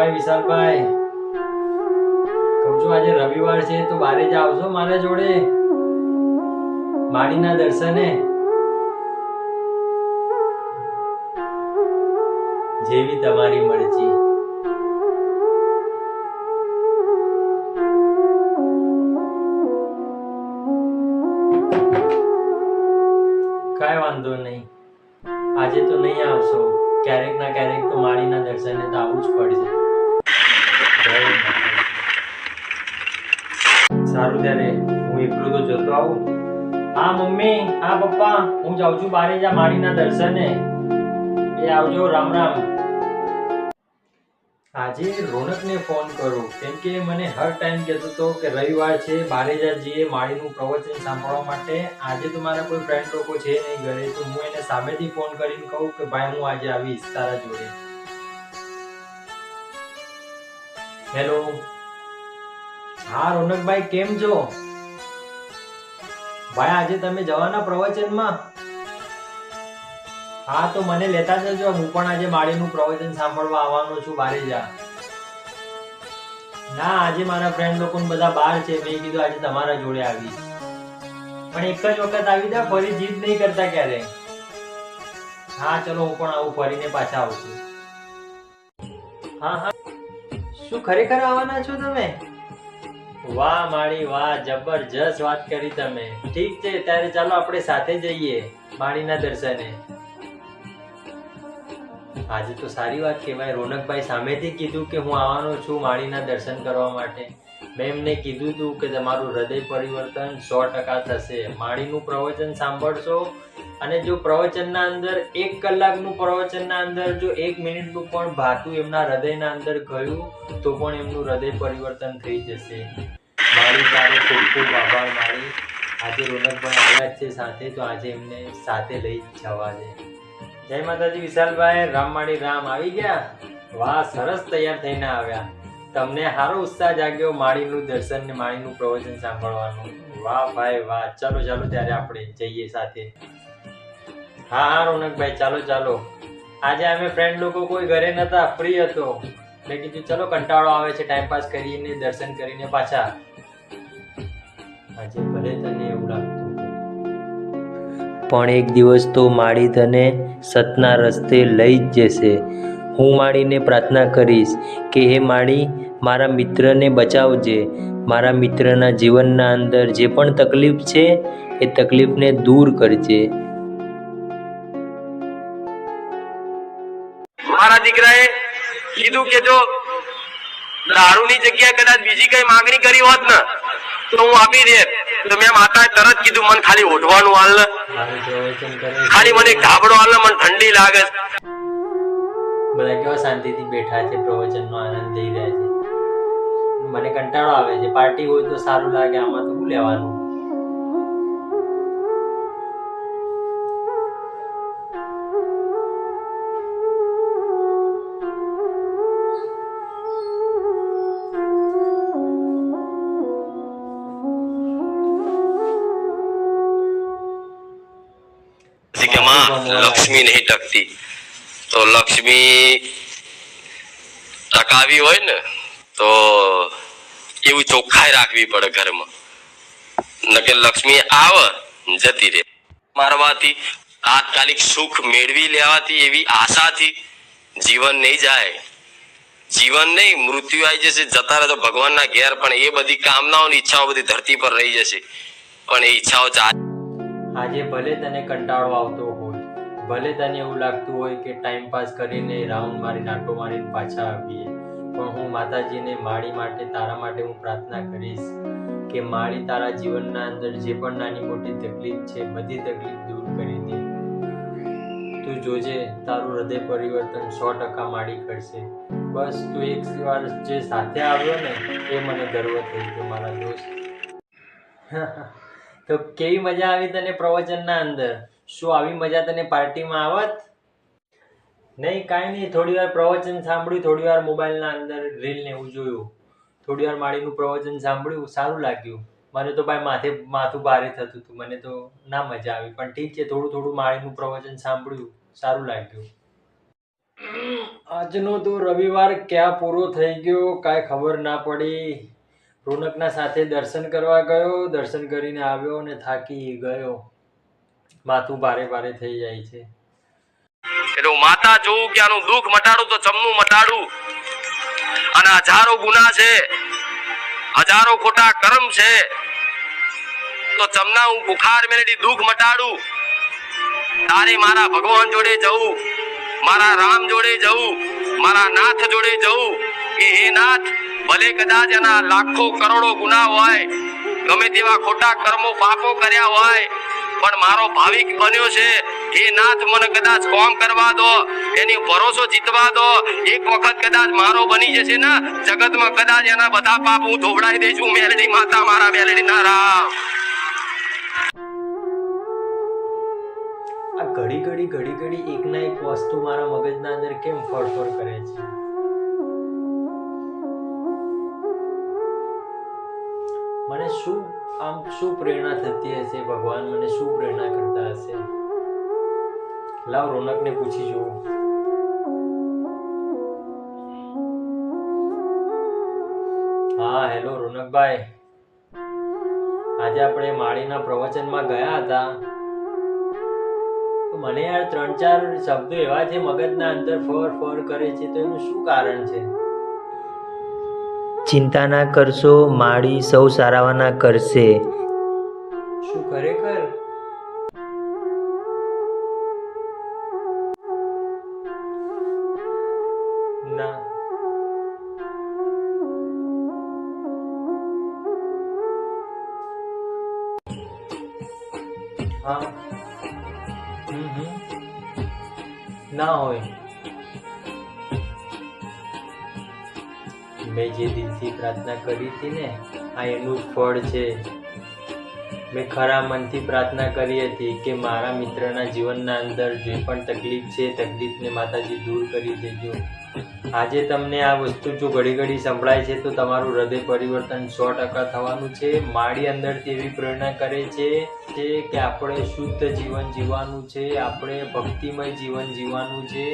ભાઈ, વિશાલભાઈ. કહું છું, આજે રવિવાર છે, તો બારે જ આવશો મારા જોડે. માળીના દર્શને. જેવી તમારી મરજી. આવું. હા, મમ્મી, હા, પપ્પા, હું જાઉં છું બારે જા માળીના દર્શને. એ આવજો, રામ રામ. આજે રોનકને ફોન કરો, કેમ કે મને હર ટાઈમ કહેતો હતો કે રવિવાર છે બારેજાજીએ માળીનું પ્રવચન સાંભળવા માટે. આજે તો મારા કોઈ ફ્રેન્ડ લોકો છે નહીં ઘરે, તો હું એને સામેથી ફોન કરીને કહું કે ભાઈ, હું આજે આવીશ તારા જોડે. હેલો હા, રોનકભાઈ, કેમ છો? ભાઈ, આજે તમે જવાના પ્રવચનમાં? હા, તો મને લેતા જજો. હું પણ આજે માળીનું પ્રવચન સાંભળવા આવવાનો છું, બારે જા. ના, આજે મારા ફ્રેન્ડ લોકો બધા બહાર છે. મેં કીધું આજે તમારા જોડે આવીશ. પણ એક જ વખત આવી જા, ફરી જીદ નહીં કરતા ક્યારે. હા, ચલો, હું પણ આવું, ફરીને પાછા આવું છું. હા હા. શું ખરેખર આવવાના છો તમે? વાહ માળી, વાહ, જબરજસ્ત વાત કરી તમે. ઠીક છે, ત્યારે ચાલો આપણે સાથે જઈએ માળીના દર્શને. આજે તો સારી વાત કહેવાય. રોનકભાઈ સામેથી કીધું કે હું આવવાનો છું માળીના દર્શન કરવા માટે. મેં એમને કીધું હતું કે તમારું હૃદય પરિવર્તન સો ટકા થશે. માળીનું પ્રવચન સાંભળશો અને જો પ્રવચનના અંદર એક કલાકનું પ્રવચનના અંદર જો એક મિનિટનું પણ ભાતું એમના હૃદયના અંદર ગયું, તો પણ એમનું હૃદય પરિવર્તન થઈ જશે. મારી તારો ખૂબ ખૂબ આભાર મારી. આજે રોનકભાઈ આવ્યા છે સાથે, તો આજે એમને સાથે લઈ જવા છે જય માતાજી વિશાલભાઈ રામમાળી રામ. આવી ગયા? વાહ, સરસ તૈયાર થઈને આવ્યા. તમને સારો ઉત્સાહ જાગ્યો માળીનું દર્શન ને માળીનું પ્રવચન સાંભળવાનું. વાહ ભાઈ વાહ. ચાલો ચાલો, ત્યારે આપણે જઈએ સાથે. હા હા, રોનકભાઈ, ચાલો ચાલો. આજે અમે ફ્રેન્ડ લોકો કોઈ ઘરે નતા ફ્રી હતો. મેં કીધું, ચલો, કંટાળો આવે છે ટાઈમ પાસ કરીને દર્શન કરીને પાછા. આજે ભલે તને એવું લાગતું પણ એક દિવસ તો માળી તને સતના રસ્તે લઈ જ જશે. હું માળીને પ્રાર્થના કરીશ કે, હે માળી, મારા મિત્રને બચાવજે. મારા મિત્રના જીવનના અંદર જે પણ તકલીફ છે, એ તકલીફને દૂર કરજે. મારા દીકરાએ કીધું કે, જો દારૂની જગ્યાએ કદાચ બીજી કઈ માંગણી કરી હોત ને, તો હું આપી દે તો મેં માતાએ તરત કીધું, મને ખાલી ઓઢવાનું હાલ. ને પ્રવચન ખાલી મને ગાબડો હાલ મને ઠંડી લાગે. બધા કેવા શાંતિથી બેઠા છે, પ્રવચનનો આનંદ લઈ રહ્યા છે. મને કંટાળો આવે છે. પાર્ટી હોય તો સારું લાગે, આમાં તો શું લેવાનું? લક્ષ્મી નહીં ટકતી. તો લક્ષ્મી ટકાવી હોય ને તો એવું ચોખ્ખાઈ રાખવી પડે ઘરમાં. નકે લક્ષ્મી આવે જતી રહે. મારવાથી તાત્કાલિક સુખ મેળવી લેવાથી એવી આશાથી જીવન નહીં જાય. જીવન નહીં મૃત્યુ આવી જશે જતા રહે તો ભગવાનના ઘેર પણ એ બધી કામનાઓની ઈચ્છાઓ બધી ધરતી પર રહી જશે. પણ એ ઈચ્છાઓ આજે ભલે તને કંટાળો આવતો હોય ભલે તને એવું લાગતું હોય કે ટાઈમ પાસ કરીને રાઉન્ડ મારી નાટો મારીને પાછા આવીએ, પણ હું માતાજીને માળી માટે, તારા માટે હું પ્રાર્થના કરીશ કે માળી તારા જીવનના અંદર જે પણ નાની મોટી તકલીફ છે, બધી તકલીફ દૂર કરી દે. તું જોજે, તારું હૃદય પરિવર્તન સો ટકા માળી કરશે. બસ, તું એક વાર જે સાથે આવ્યો ને, એ મને ગર્વ થઈ ગયો, મારા દોસ્ત. તો કેવી મજા આવી તને પ્રવચનના અંદર? શું આવી મજા તને પાર્ટીમાં આવત? નહીં, કાંઈ નહીં. થોડી વાર પ્રવચન સાંભળ્યું, થોડી વાર મોબાઈલના અંદર રીલ ને એવું જોયું. થોડી વાર માળીનું પ્રવચન સાંભળ્યું, સારું લાગ્યું. મને તો ભાઈ માથે માથું ભારે થતું હતું. મને તો ના મજા આવી. પણ ઠીક છે, થોડું થોડું માળીનું પ્રવચન સાંભળ્યું, સારું લાગ્યું. આજનો તો રવિવાર ક્યાં પૂરો થઈ ગયો, કાંઈ ખબર ના પડી. રોનકના સાથે દર્શન કરવા ગયો, દર્શન કરીને આવ્યો અને થાકી ગયો. માથું ભારે ભારે થઈ જાય છે. એટલે માતા જોઉં કે આનું દુઃખ મટાડું તો ચમનું મટાડું. અને હજારો ગુના છે. હજારો ખોટા કર્મ છે. તો ચમના હું બુખાર મેળવી દુઃખ મટાડું. તારે મારા ભગવાન જોડે જવું. મારા રામ જોડે જવું. મારા નાથ જોડે જવું. કે હે નાથ, ભલે કદાચ એના લાખો કરોડો ગુના હોય, ગમે તેવા ખોટા કર્મો પાપો કર્યા હોય પણ મારો ભાવિક બન્યો છે. એ નાથ, મને કદાચ કોમ કરવા દો. એની ભરોસો જીતવા દો. એક વખત કદાચ મારો બની જશે ને, જગતમાં કદાચ એના બધા પાપ હું ધોવડાવી દઈશું. મેલડી માતા, મારા મેલડી ના રામ. આ ઘડી ઘડી ઘડી ઘડી એક ના એક વસ્તુ મારા મગજના અંદર કેમ ફળફળ કરે છે? મને શું આમ શું પ્રેરણા થતી હશે? ભગવાન મને શું પ્રેરણા કરતા હશે? લાવ રોનકને પૂછી જોઉં હા, હેલો રોનકભાઈ. આજે આપણે માળીના પ્રવચનમાં ગયા હતા. મને યાર ત્રણ ચાર શબ્દો એવા છે, મગજના અંદર ફર ફર કરે છે, તો એનું શું કારણ છે? ચિંતા ના કરશો માળી સૌ સારાવાના કરશે. શું ખરેખર ના. ના હોય. મેં જે દિલથી પ્રાર્થના કરી હતી ને, આ એનું જ ફળ છે. મેં ખરા મનથી પ્રાર્થના કરી હતી કે મારા મિત્રના જીવનના અંદર જે પણ તકલીફ છે તકલીફને માતાજી દૂર કરી દેજો. આજે તમને આ વસ્તુ જો ઘડી ઘડી સંભળાય છે, તો તમારું હૃદય પરિવર્તન સો ટકા થવાનું છે. માળી અંદરથી એવી પ્રેરણા કરે છે કે આપણે શુદ્ધ જીવન જીવવાનું છે, આપણે ભક્તિમય જીવન જીવવાનું છે.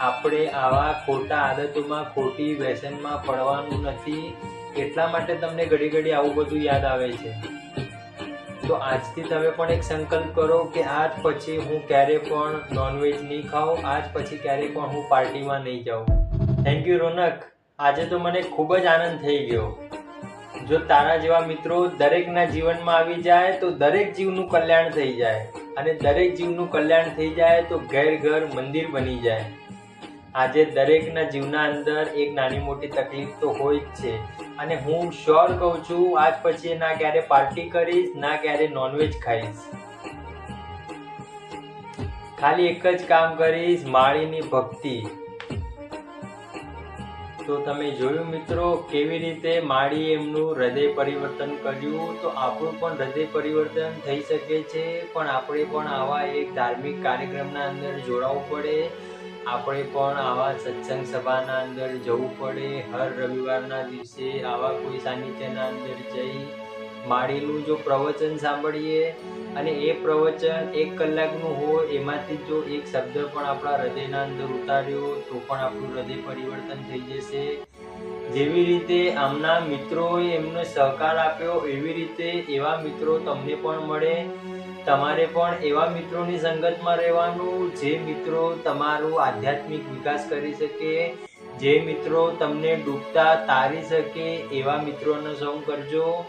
આપણે આવા ખોટા આદતોમાં, ખોટી વ્યસનમાં પડવાનું નથી. એટલા માટે તમને ઘડી ઘડી આવું બધું યાદ આવે છે. તો આજથી તમે પણ એક સંકલ્પ કરો કે આજ પછી હું ક્યારે પણ નોનવેજ નહીં ખાઉં, આજ પછી ક્યારે પણ હું પાર્ટીમાં નહીં જાઉં. Thank you Ronak. આજે તો મને ખૂબ જ આનંદ થઈ ગયો. જો તારા જેવા મિત્રો દરેકના જીવનમાં આવી જાય તો દરેક જીવનું કલ્યાણ થઈ જાય. અને દરેક જીવનું કલ્યાણ થઈ જાય તો ઘેર ઘર મંદિર બની જાય. આજે દરેકના જીવના અંદર એક નાની મોટી તકલીફ તો હોય જ છે. અને હું શ્યોર કહું છું, આજ પછી ના ક્યારે પાર્ટી કરીશ, ના ક્યારે નોનવેજ ખાઈશ. ખાલી એક જ કામ કરીશ માળીની ભક્તિ. તો તમે જોયું મિત્રો, કેવી રીતે માળી એમનું હૃદય પરિવર્તન કર્યું? તો આપણું પણ હૃદય પરિવર્તન થઈ શકે છે, પણ આપણે પણ આવા એક ધાર્મિક કાર્યક્રમના અંદર જોડાવવું પડે. આપણે પણ આવા સત્સંગ સભાના અંદર જવું પડે. હર રવિવારના દિવસે આવા કોઈ સાનિધ્યના અંદર જઈ માળીનું જો પ્રવચન સાંભળીએ અને એ પ્રવચન એક કલાકનું હોય, એમાંથી જો એક શબ્દ પણ આપણા હૃદયના અંદર ઉતાર્યો, તો પણ આપણું હૃદય પરિવર્તન થઈ જશે. જેવી રીતે આમના મિત્રોએ એમનો સહકાર આપ્યો, એવી રીતે એવા મિત્રો તમને પણ મળે. તમારે પણ એવા મિત્રોની સંગતમાં રહેવાનું, જે મિત્રો તમારું આધ્યાત્મિક વિકાસ કરી શકે, જે મિત્રો તમને ડૂબતા તારી શકે, એવા મિત્રોનો સંગ કરજો.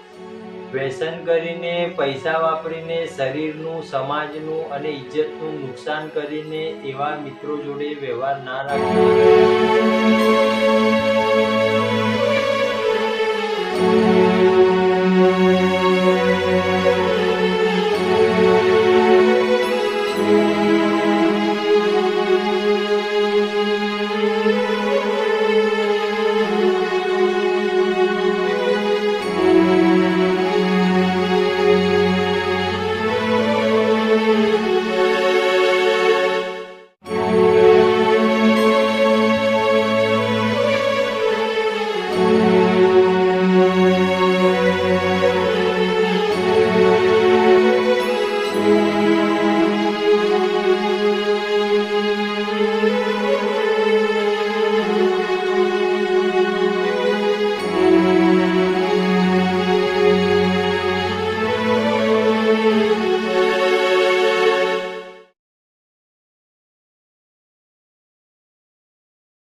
વ્યસન કરીને, પૈસા વાપરીને, શરીરનું, સમાજનું અને ઇજ્જતનું નુકસાન કરીને એવા મિત્રો જોડે વ્યવહાર ના રાખવો